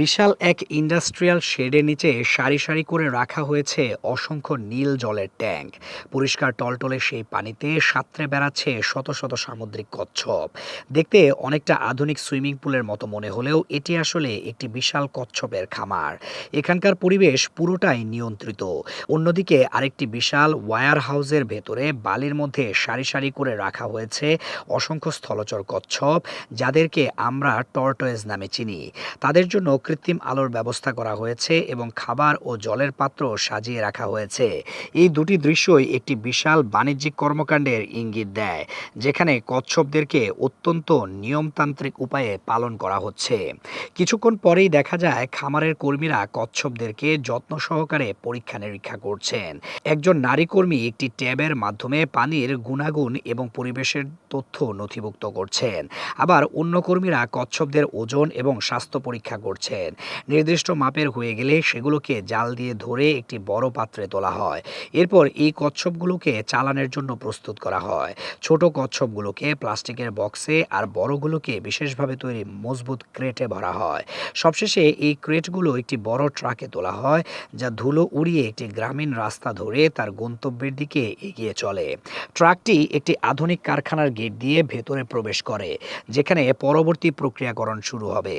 বিশাল এক ইন্ডাস্ট্রিয়াল শেডের নিচে সারি সারি করে রাখা হয়েছে অসংখ্য নীল জলের ট্যাঙ্ক। পরিষ্কার টলটলে সেই পানিতে সাঁতরে বেড়াচ্ছে শত শত সামুদ্রিক কচ্ছপ। দেখতে অনেকটা আধুনিক সুইমিং পুলের মতো মনে হলেও এটি আসলে একটি বিশাল কচ্ছপের খামার। এখানকার পরিবেশ পুরোটাই নিয়ন্ত্রিত। অন্যদিকে আরেকটি বিশাল ওয়ার হাউসের ভেতরে বালির মধ্যে সারি সারি করে রাখা হয়েছে অসংখ্য স্থলচর কচ্ছপ, যাদেরকে আমরা টর্টয়েজ নামে চিনি। তাদের জন্য কৃত্রিম আলোর ব্যবস্থা করা হয়েছে এবং খাবার ও জলের পাত্র সাজিয়ে রাখা হয়েছে। এই দুটি দৃশ্যই একটি বিশাল বাণিজ্যিক কর্মকাণ্ডের ইঙ্গিত দেয়, যেখানে কচ্ছপদেরকে অত্যন্ত নিয়মতান্ত্রিক উপায়ে পালন করা হচ্ছে। কিছুক্ষণ পরেই দেখা যায়, খামারের কর্মীরা কচ্ছপদেরকে যত্ন সহকারে পরীক্ষা নিরীক্ষা করছেন। একজন নারী কর্মী একটি ট্যাবের মাধ্যমে পানির গুণাগুণ এবং পরিবেশের তথ্য নথিভুক্ত করছেন। আবার অন্য কর্মীরা কচ্ছপদের ওজন এবং স্বাস্থ্য পরীক্ষা করছেন। নির্দিষ্ট মাপের হয়ে গেলে সেগুলোকে জাল দিয়ে ধরে একটি বড় পাত্রে তোলা হয়। এরপর এই কচ্ছপগুলোকে চালানের জন্য প্রস্তুত করা হয়। ছোট কচ্ছপগুলোকে প্লাস্টিকের বক্সে আর বড়গুলোকে বিশেষভাবে তৈরি মজবুত ক্রেটে ভরা হয়। সবশেষে এই ক্রেটগুলো একটি বড় ট্রাকে তোলা হয়, যা ধুলো উড়িয়ে একটি গ্রামীণ রাস্তা ধরে তার গন্তব্যের দিকে এগিয়ে চলে। ট্রাকটি একটি আধুনিক কারখানার গেট দিয়ে ভেতরে প্রবেশ করে, যেখানে পরবর্তী প্রক্রিয়াকরণ শুরু হবে।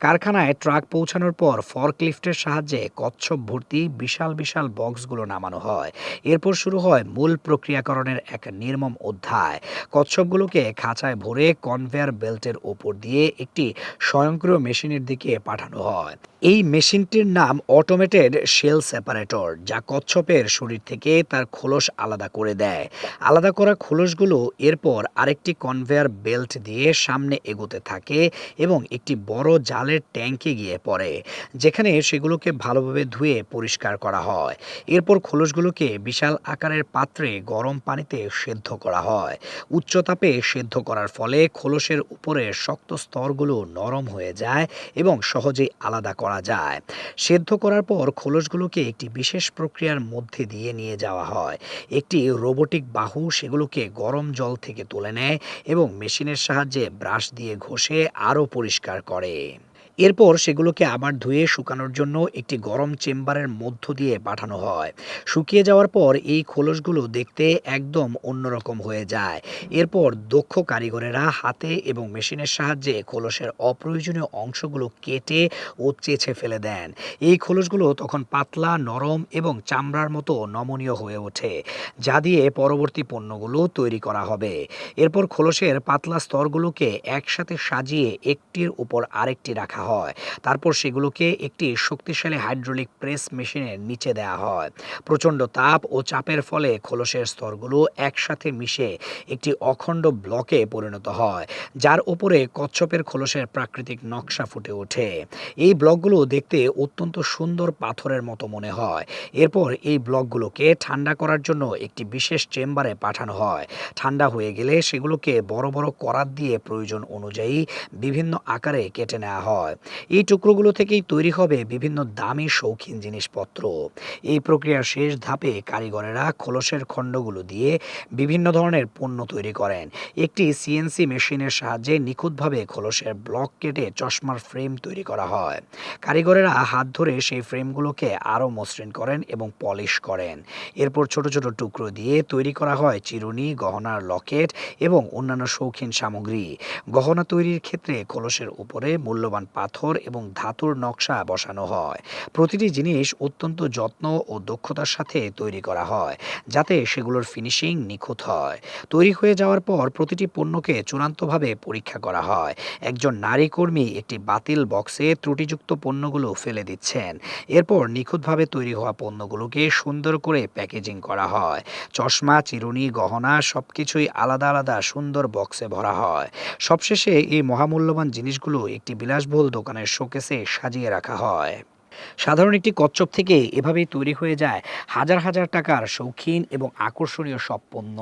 কারখানায় ট্রাক পৌঁছানোর পর ফরক্লিফটের সাহায্যে কচ্ছপ ভর্তি বিশাল বিশাল বক্সগুলো নামানো হয়। এরপর শুরু হয় মূল প্রক্রিয়াকরণের এক নির্মম অধ্যায়। কচ্ছপগুলোকে খাঁচায় ভরে কনভেয়ার বেল্টের ওপর দিয়ে একটি স্বয়ংক্রিয় মেশিনের দিকে পাঠানো হয়। এই মেশিনটির নাম অটোমেটেড শেল সেপারেটর, যা কচ্ছপের শরীর থেকে তার খোলস আলাদা করে দেয়। আলাদা করা খোলসগুলো এরপর আরেকটি কনভেয়ার বেল্ট দিয়ে সামনে এগোতে থাকে এবং একটি বড় জালের ট্যাঙ্কে গিয়ে পড়ে, যেখানে সেগুলোকে ভালোভাবে ধুয়ে পরিষ্কার করা হয়। এরপর খোলসগুলোকে বিশাল আকারের পাত্রে গরম পানিতে সেদ্ধ করা হয়। উচ্চ তাপে সেদ্ধ করার ফলে খোলসের উপরের শক্ত স্তরগুলো নরম হয়ে যায় এবং সহজেই আলাদা করা যায়। সেদ্ধ করার পর খোলসগুলোকে একটি বিশেষ প্রক্রিয়ার মধ্যে দিয়ে নিয়ে যাওয়া হয়। একটি রোবোটিক বাহু সেগুলোকে গরম জল থেকে তুলে নেয় এবং মেশিনের সাহায্যে ব্রাশ দিয়ে ঘষে আরও পরিষ্কার করে। এরপর সেগুলোকে আবার ধুয়ে শুকানোর জন্য একটি গরম চেম্বারের মধ্য দিয়ে পাঠানো হয়। শুকিয়ে যাওয়ার পর এই খোলসগুলো দেখতে একদম অন্যরকম হয়ে যায়। এরপর দক্ষ কারিগরেরা হাতে এবং মেশিনের সাহায্যে খোলসের অপ্রয়োজনীয় অংশগুলো কেটে ও চেঁচে ফেলে দেন। এই খোলসগুলো তখন পাতলা, নরম এবং চামড়ার মতো নমনীয় হয়ে ওঠে, যা দিয়ে পরবর্তী পণ্যগুলো তৈরি করা হবে। এরপর খোলসের পাতলা স্তরগুলোকে একসাথে সাজিয়ে একটির উপর আরেকটি রাখা হয়। তারপর সেগুলোকে একটি শক্তিশালী হাইড্রোলিক প্রেস মেশিনের নিচে দেওয়া হয়। প্রচণ্ড তাপ ও চাপের ফলে খোলসের স্তরগুলো একসাথে মিশে একটি অখণ্ড ব্লকে পরিণত হয়, যার উপরে কচ্ছপের খোলসের প্রাকৃতিক নকশা ফুটে ওঠে। এই ব্লকগুলো দেখতে অত্যন্ত সুন্দর পাথরের মতো মনে হয়। এরপর এই ব্লকগুলোকে ঠান্ডা করার জন্য একটি বিশেষ চেম্বারে পাঠানো হয়। ঠান্ডা হয়ে গেলে সেগুলোকে বড় বড় করাত দিয়ে প্রয়োজন অনুযায়ী বিভিন্ন আকারে কেটে নেওয়া হয়। এই টুকরোগুলো থেকেই তৈরি হবে বিভিন্ন দামি শৌখিন জিনিসপত্র। এই প্রক্রিয়ার শেষ ধাপে কারিগরেরা খোলসের খণ্ডগুলো দিয়ে বিভিন্ন ধরনের পণ্য তৈরি করেন। একটি সিএনসি মেশিনের সাহায্যে নিখুঁতভাবে খোলসের ব্লক কেটে চশমার ফ্রেম তৈরি করা হয়। কারিগরেরা হাত ধরে সেই ফ্রেমগুলোকে আরও মসৃণ করেন এবং পলিশ করেন। এরপর ছোট ছোট টুকরো দিয়ে তৈরি করা হয় চিরুনি, গহনার লকেট এবং অন্যান্য শৌখিন সামগ্রী। গহনা তৈরির ক্ষেত্রে খোলসের উপরে মূল্যবান পাথর এবং ধাতুর নকশা বসানো হয়। প্রতিটি জিনিস অত্যন্ত যত্ন ও দক্ষতার সাথে তৈরি করা হয়, যাতে সেগুলোর ফিনিশিং নিখুঁত হয়। তৈরি হয়ে যাওয়ার পর প্রতিটি পণ্যকে চূড়ান্তভাবে পরীক্ষা করা হয়। একজন নারী কর্মী একটি বাতিল বক্সে ত্রুটিযুক্ত পণ্যগুলো ফেলে দিচ্ছেন। এরপর নিখুঁতভাবে তৈরি হওয়া পণ্যগুলোকে সুন্দর করে প্যাকেজিং করা হয়। চশমা, চিরুনি, গহনা সবকিছুই আলাদা আলাদা সুন্দর বক্সে ভরা হয়। সবশেষে এই মহামূল্যবান জিনিসগুলো একটি বিলাসবহুল দোকানের শোকেসে সাজিয়ে রাখা হয়। সাধারণ একটি কচ্ছপ থেকে এভাবেই তৈরি হয়ে যায় হাজার হাজার টাকার শৌখিন এবং আকর্ষণীয় সব পণ্য।